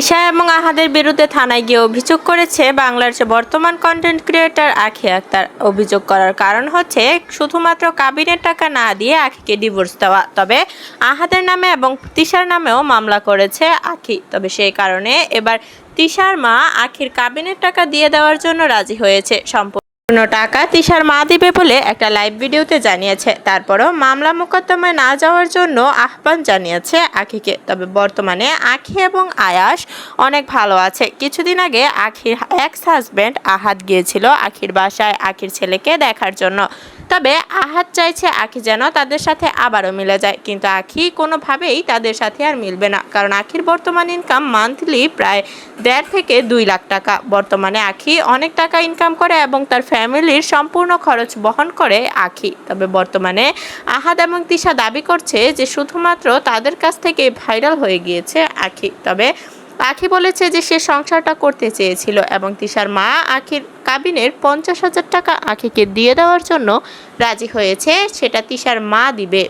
ঈশা এবং আহাদের বিরুদ্ধে থানায় গিয়ে অভিযোগ করেছে বাংলাদেশের বর্তমান কন্টেন্ট ক্রিয়েটার আখি আক্তার। অভিযোগ করার কারণ হচ্ছে, শুধুমাত্র কাবিনের টাকা না দিয়ে আখিকে ডিভোর্স দেওয়া। তবে আহাদের নামে এবং তিশার নামেও মামলা করেছে আখি। তবে সেই কারণে এবার তিশার মা আখির কাবিনের টাকা দিয়ে দেওয়ার জন্য রাজি হয়েছে। সম্পূর্ণ পূর্ণ টাকা তিশার মা দিবে বলে একটা লাইভ ভিডিওতে জানিয়েছে। তারপরও মামলা মোকদ্দমায় না যাওয়ার জন্য আহ্বান জানিয়েছে আখিকে। তবে বর্তমানে আখি এবং আয়াস অনেক ভালো আছে। কিছুদিন আগে আখির এক্স হাজব্যান্ড আহাত গিয়েছিল আখির বাসায় আখির ছেলেকে দেখার জন্য। তবে আহাত চাইছে আখি যেন তাদের সাথে আবারও মিলে যায়। কিন্তু আখি কোনোভাবেই তাদের সাথে আর মিলবে না। কারণ আখির বর্তমান ইনকাম মান্থলি প্রায় দেড় থেকে দুই লাখ টাকা। বর্তমানে আখি অনেক টাকা ইনকাম করে এবং তার ফ্যামিলির সম্পূর্ণ খরচ বহন করে আখি। তবে বর্তমানে আহাদ এবং তিশা দাবি করছে যে শুধুমাত্র তাদের কাছ থেকে ভাইরাল হয়ে গিয়েছে আখি। তবে আখি বলেছে যে সে সংসারটা করতে চেয়েছিল এবং তিশার মা আখির কাবিনের পঞ্চাশ হাজার টাকা আখিকে দিয়ে দেওয়ার জন্য রাজি হয়েছে সেটা তিশার মা দিবে।